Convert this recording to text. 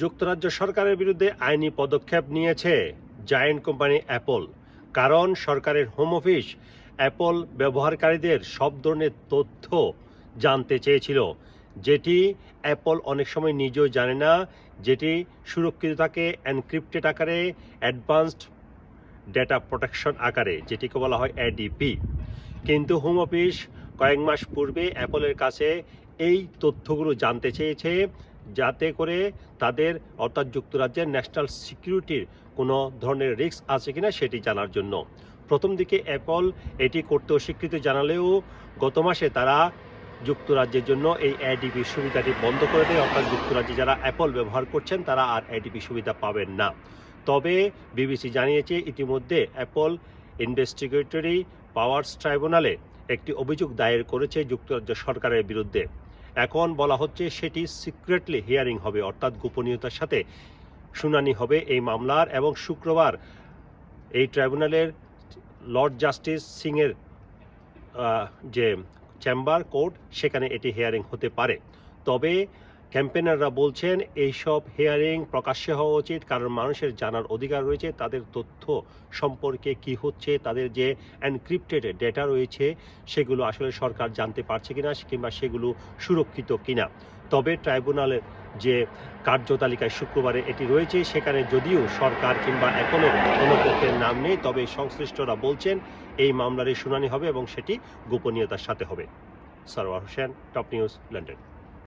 যুক্তরাজ্য সরকারের বিরুদ্ধে আইনি পদক্ষেপ নিয়েছে জায়েন্ট কোম্পানি অ্যাপল, কারণ সরকারের হোম অফিস অ্যাপল ব্যবহারকারীদের সব ধরনের তথ্য জানতে চেয়েছিল। যেটি অ্যাপল অনেক সময় নিজেও জানে না, যেটি সুরক্ষিত থাকে এনক্রিপ্টেড আকারে, অ্যাডভান্সড ডেটা প্রোটেকশন আকারে, যেটিকে বলা হয় এডিপি কিন্তু হোম অফিস কয়েক মাস পূর্বে অ্যাপলের কাছে এই তথ্যগুলো জানতে চেয়েছে। যাতে করে তাদের, অর্থাৎ যুক্তরাজ্যের ন্যাশনাল সিকিউরিটির কোনো ধরনের রিস্ক আছে কিনা সেটি জানার জন্য। প্রথম দিকে অ্যাপল এটি করতে অস্বীকৃতি জানালেও গত মাসে তারা যুক্তরাজ্যের জন্য এই এডিপি সুবিধাটি বন্ধ করে দেয়। অর্থাৎ যুক্তরাজ্যে যারা অ্যাপল ব্যবহার করছেন তারা আর এডিপি সুবিধা পাবেন না। তবে বিবিসি জানিয়েছে ইতিমধ্যে অ্যাপল ইনভেস্টিগেটরি পাওয়ার্স ট্রাইব্যুনালে একটি অভিযোগ দায়ের করেছে যুক্তরাজ্য সরকারের বিরুদ্ধে। এখন বলা হচ্ছে সেটি সিক্রেটলি হিয়ারিং হবে, অর্থাৎ গোপনীয়তার সাথে শুনানি হবে এই মামলার এবং শুক্রবার এই ট্রাইব্যুনালের লর্ড জাস্টিস সিংয়ের যে চেম্বার কোর্ট, সেখানে এটি হিয়ারিং হতে পারে। তবে ক্যাম্পেনাররা বলছেন, এইসব হেয়ারিং প্রকাশ্যে হওয়া উচিত, কারণ মানুষের জানার অধিকার রয়েছে, তাদের তথ্য সম্পর্কে কি হচ্ছে, তাদের যে এনক্রিপ্টেড ডেটা রয়েছে, সেগুলো আসলে সরকার জানতে পারছে কিনা, কিংবা সেগুলো সুরক্ষিত কিনা। তবে ট্রাইব্যুনালের যে কার্যতালিকায় শুক্রবারে এটি রয়েছে, সেখানে যদিও সরকার কিংবা এখনও কোনো পক্ষের নাম নেই, তবে সংশ্লিষ্টরা বলছেন, এই মামলার শুনানি হবে এবং সেটি গোপনীয়তার সাথে হবে। Sarwar Hossain, top news, London.